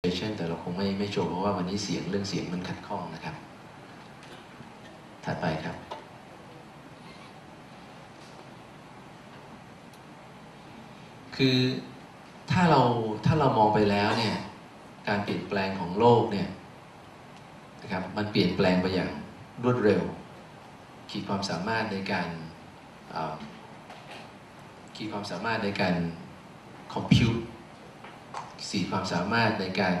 แต่เราคงไม่ไม่โชว์เพราะว่าวันนี้เสียงเรื่องเสียงมันขัดข้องนะครับ ถัดไปครับ คือถ้าเราถ้าเรามองไปแล้วเนี่ย การเปลี่ยนแปลงของโลกเนี่ยนะครับ มันเปลี่ยนแปลงไปอย่างรวดเร็ว ขีดความสามารถในการขีดความสามารถในการคอมพิวต์ สี่ความสามารถในการ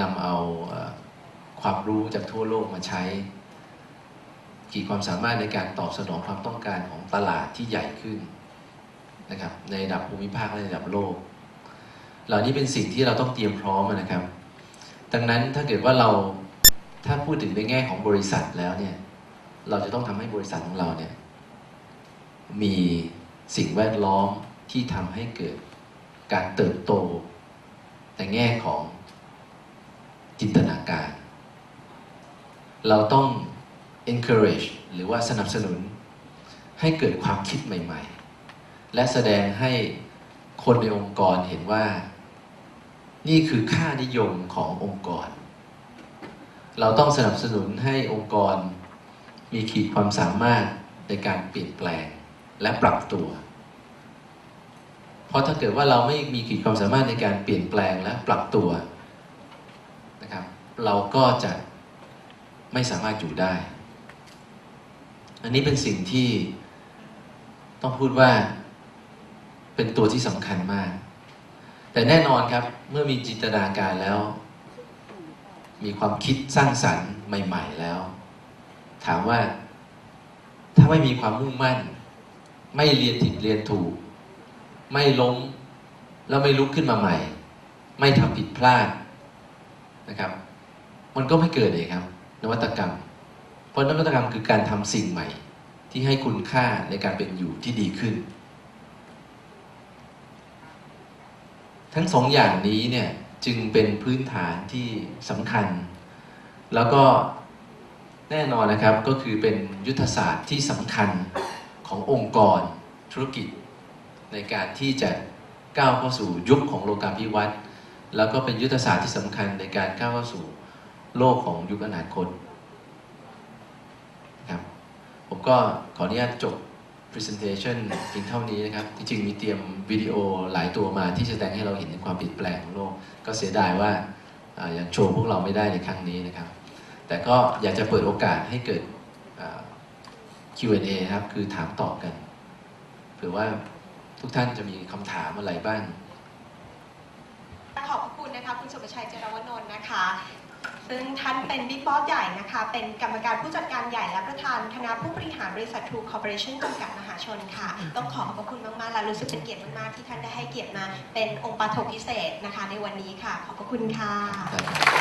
นำเอาความรู้จากทั่วโลกมาใช้ขีดความสามารถในการตอบสนองความต้องการของตลาดที่ใหญ่ขึ้นนะครับในระดับภูมิภาคและระดับโลก เหล่านี้เป็นสิ่งที่เราต้องเตรียมพร้อมนะครับ ดังนั้นถ้าเกิดว่าเราถ้าพูดถึงในแง่ของบริษัทแล้วเนี่ยเราจะต้องทำให้บริษัทของเราเนี่ยมีสิ่งแวดล้อมที่ทำให้เกิดการเติบโต ในแง่ของจินตนาการ เราต้อง encourage หรือว่าสนับสนุน ให้เกิดความคิดใหม่ ๆ และแสดงให้คนในองค์กรเห็นว่า นี่คือค่านิยมขององค์กร เราต้องสนับสนุนให้องค์กรมีขีดความสามารถในการเปลี่ยนแปลงและปรับตัว เพราะถ้าเกิดว่าเราไม่มีขีดความสามารถในการเปลี่ยนแปลงและปรับตัวนะครับ เราก็จะไม่สามารถอยู่ได้ อันนี้เป็นสิ่งที่ต้องพูดว่าเป็นตัวที่สำคัญมาก แต่แน่นอนครับเมื่อมีจินตนาการแล้ว มีความคิดสร้างสรรค์ใหม่ ๆแล้ว ถามว่าถ้าไม่มีความมุ่งมั่น ไม่เรียนผิดเรียนถูก ไม่ล้ม แล้วไม่ลุกขึ้นมาใหม่ ไม่ทำผิดพลาดนะครับ มันก็ไม่เกิดเลยครับ นวัตกรรม เพราะนวัตกรรมคือการทำสิ่งใหม่ ที่ให้คุณค่าในการเป็นอยู่ที่ดีขึ้น ทั้งสองอย่างนี้เนี่ยจึงเป็นพื้นฐานที่สำคัญ แล้วก็แน่นอนนะครับก็คือเป็นยุทธศาสตร์ที่สำคัญขององค์กรธุรกิจ ในการที่จะก้าวเข้าสู่ยุคของโลกาภิวัตน์แล้วก็เป็นยุทธศาสตร์ที่สำคัญในการก้าวเข้าสู่โลกของยุคอนาคตครับผมก็ขออนุญาตจบ presentation เพียงเท่านี้นะครับจริงๆมีเตรียมวิดีโอหลายตัวมาที่แสดงให้เราเห็นถึงความเปลี่ยนแปลงของโลก ก็เสียดายว่าอ่ายังโชว์พวกเราไม่ได้ในครั้งนี้นะครับ แต่ก็อยากจะเปิดโอกาสให้เกิด Q&A ครับ คือถามตอบกันเผื่อว่า ทุกท่านจะมีคำถามอะไรบ้าง ขอบพระคุณนะคะคุณสุประชัยเจรวนนท์นะคะ ซึ่งท่านเป็นบิ๊กบอสใหญ่นะคะ เป็นกรรมการผู้จัดการใหญ่และประธานคณะผู้บริหารบริษัท True Corporation จำกัดมหาชนค่ะ ต้องขอขอบพระคุณมากๆและรู้สึกเป็นเกียรติมากๆที่ท่านได้ให้เกียรติมา เป็นองค์ปาถกพิเศษนะคะ ในวันนี้ค่ะ ขอบพระคุณค่ะครับ